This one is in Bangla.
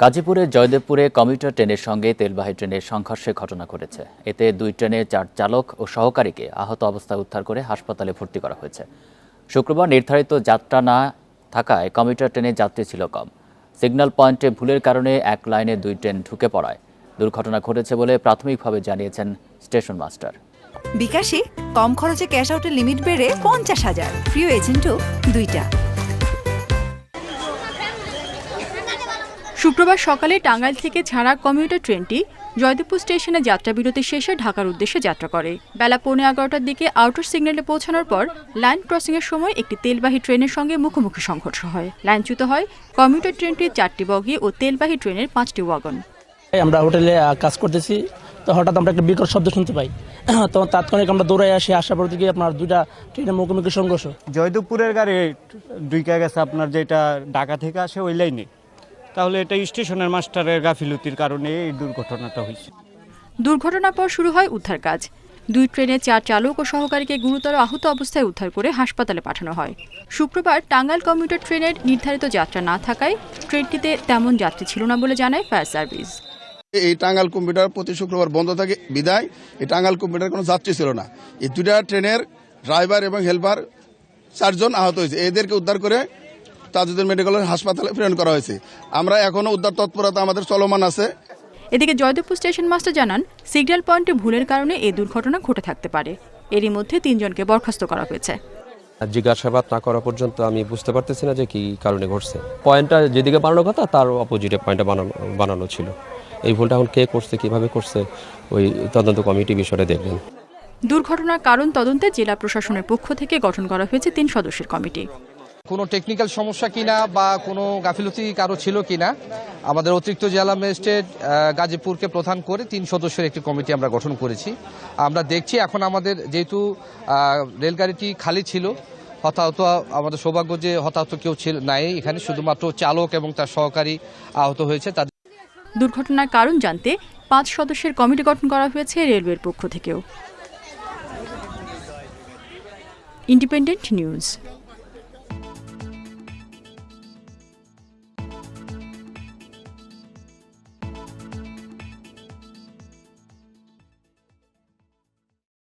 গাজীপুরের জয়দেবপুরে কমিউটার ট্রেনের সঙ্গে তেলবাহী ট্রেনের সংঘর্ষের ঘটনা ঘটেছে। এতে দুই ট্রেনের চার চালক ও সহকারীকে আহত অবস্থায় উদ্ধার করে হাসপাতালে ভর্তি করা হয়েছে। শুক্রবার নির্ধারিত যাত্রা না থাকায় কমিউটার ট্রেনে যাত্রী ছিল কম। সিগন্যাল পয়েন্টে ভুলের কারণে এক লাইনে দুই ট্রেন ঢুকে পড়ায়। দুর্ঘটনা ঘটেছে বলে প্রাথমিকভাবে জানিয়েছেন স্টেশন মাস্টার। বিকাশে কম খরচে ক্যাশ আউটের লিমিট বেড়ে পঞ্চাশ হাজার। প্রিয় এজেন্টও দুইটা। শুক্রবার সকালে টাঙ্গাইল থেকে ছাড়া কমিউটার ট্রেনটি জয়দেবপুর স্টেশনে যাত্রা বিরতি শেষে ঢাকার উদ্দেশ্যে যাত্রা করে। বেলা পৌনে এগারোটার দিকে আউটার সিগন্যালে পৌঁছানোর পর লাইন ক্রসিংয়ের সময় একটি তেলবাহী ট্রেনের সঙ্গে মুখোমুখি সংঘর্ষ হয়। লাইনচ্যুত হয় কমিউটার ট্রেনটির চারটি বগি ও তেলবাহী ট্রেনের পাঁচটি ওয়াগন। এই আমরা হোটেলে কাজ করতেছি। তো হঠাৎ আমরা একটা বিকট শব্দ শুনতে পাই। তো তাৎক্ষণিক আমরা দৌড়ে আসি আসার পর থেকে আপনার দুইটা ট্রেনের মুখোমুখি সংঘর্ষ। জয়দেবপুরের গাড়ি দুইকা গেছে আপনার যেটা ঢাকা থেকে আসে ওই লাইনে। তাহলে এটা স্টেশনের মাস্টারের গাফিলতির কারণে এই দুর্ঘটনাটা হয়েছে। দুর্ঘটনার পর শুরু হয় উদ্ধার কাজ। দুই ট্রেনের চার চালক ও সহকারীকে গুরুতর আহত অবস্থায় উদ্ধার করে হাসপাতালে পাঠানো হয়। শুক্রবার টাঙ্গাইল কমিউটার ট্রেনের নির্ধারিত যাত্রা না থাকায় ট্রেনটিতে তেমন যাত্রী ছিল না বলে জানায় ফায়ার সার্ভিস। এই টাঙ্গাল কম্পিউটার প্রতি শুক্রবার বন্ধ থাকে বিদায়। এই টাঙ্গাল কম্পিউটার কোনো যাত্রী ছিল না। এই দুটা ট্রেনের ড্রাইভার এবং হেল্পার চারজন আহত হয়েছে। এদেরকে উদ্ধার করে তাজুদ্দিন মেডিকেল হাসপাতালে প্রেরণ করা হয়েছে। আমরা এখনও উদ্ধার তৎপরতা আমাদের চলমান আছে। এদিকে জয়দেবপুর স্টেশন মাস্টার জানান সিগন্যাল পয়েন্টে ভুলের কারণে এই দুর্ঘটনা ঘটে থাকতে পারে। এরই মধ্যে তিনজনকে বরখাস্ত করা হয়েছে। আর জিজ্ঞাসাবাদ না করা পর্যন্ত আমি বুঝতে পারতেছি না যে কি কারণে ঘটছে। পয়েন্টটা যেদিকে বানানো কথা তার অপোজিটে পয়েন্টটা বানানো বানানো ছিল। এই ভুলটা এখন কে করছে কীভাবে করছে ওই তদন্ত কমিটি বিষয়টা দেখবেন। দুর্ঘটনার কারণ তদন্তে জেলা প্রশাসনের পক্ষ থেকে গঠন করা হয়েছে তিন সদস্যের কমিটি। কোনো টেকনিক্যাল সমস্যা কিনা বা কোনো গাফিলতি কারও ছিল কিনা, আমাদের অতিরিক্ত জেলা ম্যাজিস্ট্রেট গাজীপুরকে প্রধান করে তিন সদস্যের একটি কমিটি আমরা গঠন করেছি। আমরা দেখছি এখন আমাদের যেহেতু রেলগাড়িটি খালি ছিল, হতাহত আমাদের সৌভাগ্য যে হতাহত কেউ ছিল, নাই। এখানে শুধুমাত্র চালক এবং তার সহকারী আহত হয়েছে, তাদের দুর্ঘটনার কারণ জানতে পাঁচ সদস্যের কমিটি গঠন করা হয়েছে রেলওয়ের পক্ষ থেকেও। Independent news